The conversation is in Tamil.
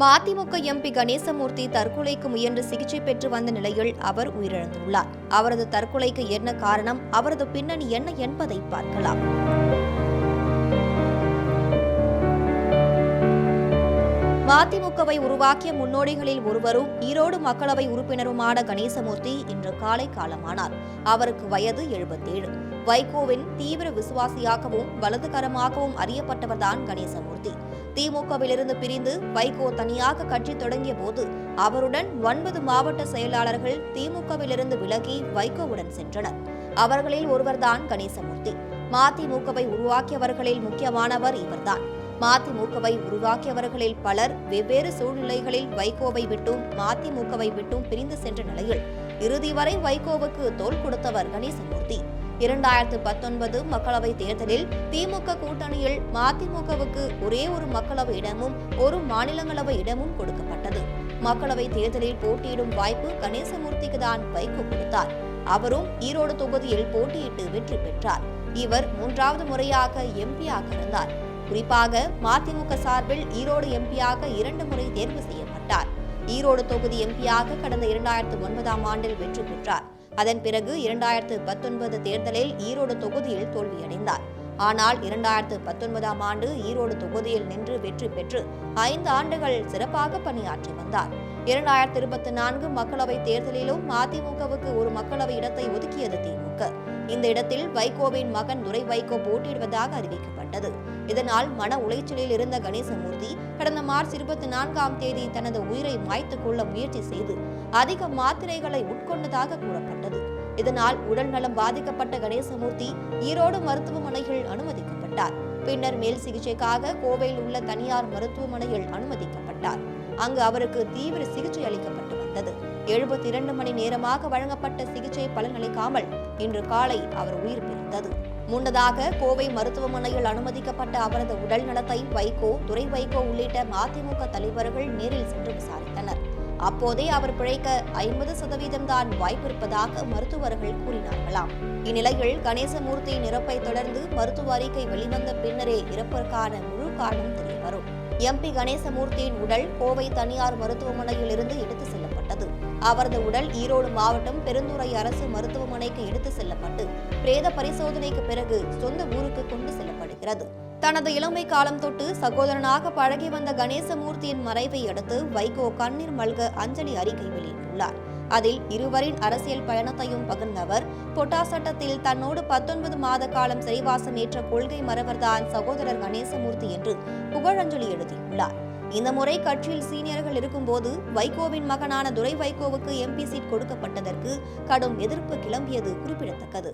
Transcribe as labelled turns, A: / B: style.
A: மதிமுக எம்பி கணேசமூர்த்தி தற்கொலைக்கு முயன்று சிகிச்சை பெற்று வந்த நிலையில் அவர் உயிரிழந்துள்ளார். அவரது தற்கொலைக்கு என்ன காரணம் அவரது பின்னணி என்ன என்பதை பார்க்கலாம். மதிமுகவை உருவாக்கிய முன்னோடிகளில் ஒருவரும் ஈரோடு மக்களவை உறுப்பினருமான கணேசமூர்த்தி இன்று காலை காலமானார். அவருக்கு வயது எழுபத்தேழு. வைகோவின் தீவிர விசுவாசியாகவும் வலதுகரமாகவும் அறியப்பட்டவர்தான் கணேசமூர்த்தி. திமுகவிலிருந்து பிரிந்து வைகோ தனியாக கட்சி தொடங்கிய போது அவருடன் ஒன்பது மாவட்ட செயலாளர்கள் திமுகவிலிருந்து விலகி வைகோவுடன் சென்றனர். அவர்களில் ஒருவர்தான் கணேசமூர்த்தி. மதிமுகவை உருவாக்கியவர்களில் முக்கியமானவர் இவர்தான். மதிமுகவை உருவாக்கியவர்களில் பலர் வெவ்வேறு சூழ்நிலைகளில் வைகோவை விட்டும் மதிமுகவை விட்டும் பிரிந்து சென்ற நிலையில் இறுதி வரை வைகோவுக்கு தோல் கொடுத்தவர் கணேசமூர்த்தி. இரண்டாயிரத்து பத்தொன்பது மக்களவை தேர்தலில் திமுக கூட்டணியில் மதிமுகவுக்கு ஒரே ஒரு மக்களவை இடமும் ஒரு மாநிலங்களவை இடமும் கொடுக்கப்பட்டது. மக்களவை தேர்தலில் போட்டியிடும் வாய்ப்பு கணேசமூர்த்திக்கு தான் வைகோ கொடுத்தார். அவரும் ஈரோடு தொகுதியில் போட்டியிட்டு வெற்றி பெற்றார். இவர் மூன்றாவது முறையாக எம்பியாக இருந்தார். குறிப்பாக மதிமுக சார்பில் ஈரோடு எம்பியாக இரண்டு முறை தேர்வு செய்யப்பட்டார். ஈரோடு தொகுதி எம்பியாக கடந்த இரண்டாயிரத்து ஒன்பதாம் ஆண்டில் வெற்றி பெற்றார். அதன் பிறகு இரண்டாயிரத்து பத்தொன்பது தேர்தலில் ஈரோடு தொகுதியில் தோல்வியடைந்தார். ஆனால் இரண்டாயிரத்து பத்தொன்பதாம் ஆண்டு ஈரோடு தொகுதியில் நின்று வெற்றி பெற்று ஐந்து ஆண்டுகள் சிறப்பாக பணியாற்றி வந்தார். இரண்டாயிரத்து இருபத்தி நான்கு மக்களவை தேர்தலிலும் மதிமுகவுக்கு ஒரு மக்களவை இடத்தை ஒதுக்கியது திமுக இந்த இடத்தில் வைகோவின் மகன் துரை வைகோ போட்டியிடுவதாக அறிவிக்கப்பட்டது. இதனால் மன உளைச்சலில் இருந்த கணேசமூர்த்தி கடந்த மார்ச் இருபத்தி நான்காம் தேதி தனது உயிரை மாய்த்துக் கொள்ள முயற்சி செய்து அதிக மாத்திரைகளை உட்கொண்டதாக கூறப்பட்டது. இதனால் உடல் நலம் பாதிக்கப்பட்ட கணேசமூர்த்தி ஈரோடு மருத்துவமனையில் அனுமதிக்கப்பட்டார். பின்னர் மேல் சிகிச்சைக்காக கோவையில் உள்ள தனியார் மருத்துவமனையில் அனுமதிக்கப்பட்டார். அங்கு அவருக்கு தீவிர சிகிச்சை அளிக்கப்பட்டது. எழுபத்தி இரண்டு மணி நேரமாக வழங்கப்பட்ட சிகிச்சை பலனளிக்காமல் இன்று காலை அவர் உயிர் பிரிந்தது. முன்னதாக கோவை மருத்துவமனையில் அனுமதிக்கப்பட்ட அவரது உடல் நலத்தை வைகோ துரை வைகோ உள்ளிட்ட மதிமுக தலைவர்கள் நேரில் சென்று விசாரித்தனர். அப்போதே அவர் பிழைக்க ஐம்பது சதவீதம் தான் வாய்ப்பிருப்பதாக மருத்துவர்கள் கூறினார்களாம். இந்நிலையில் கணேசமூர்த்தியின் இறப்பை தொடர்ந்து மருத்துவ அறிக்கை வெளிவந்த பின்னரே இறப்பிற்கான முழு காரணம் தெரியவரும். எம்பி கணேசமூர்த்தியின் உடல் கோவை தனியார் மருத்துவமனையில் இருந்து எடுத்து செல்லப்பட்டது. அவரது உடல் ஈரோடு மாவட்டம் பெருந்துறை அரசு மருத்துவமனைக்கு எடுத்து செல்லப்பட்டு பிரேத பரிசோதனைக்கு பிறகு சொந்த ஊருக்கு கொண்டு செல்லப்படுகிறது. தனது இளமை காலம் தொட்டு சகோதரனாக பழகி வந்த கணேசமூர்த்தியின் மறைவை அடுத்து வைகோ கண்ணீர் மல்க அஞ்சலி அறிக்கை வெளியிட்டுள்ளார். அதில் இருவரின் அரசியல் பயணத்தையும் பகிர்ந்தவர் பொட்டா சட்டத்தில் தன்னோடு பத்தொன்பது மாத காலம் சிறைவாசம் ஏற்ற கொள்கை மறவர்தான் சகோதரர் கணேசமூர்த்தி என்று புகழஞ்சலி எழுதியுள்ளார். இந்த முறை கட்சியில் சீனியர்கள் இருக்கும்போது வைகோவின் மகனான துரை வைகோவுக்கு எம்பி சீட் கொடுக்கப்பட்டதற்கு கடும் எதிர்ப்பு கிளம்பியது குறிப்பிடத்தக்கது.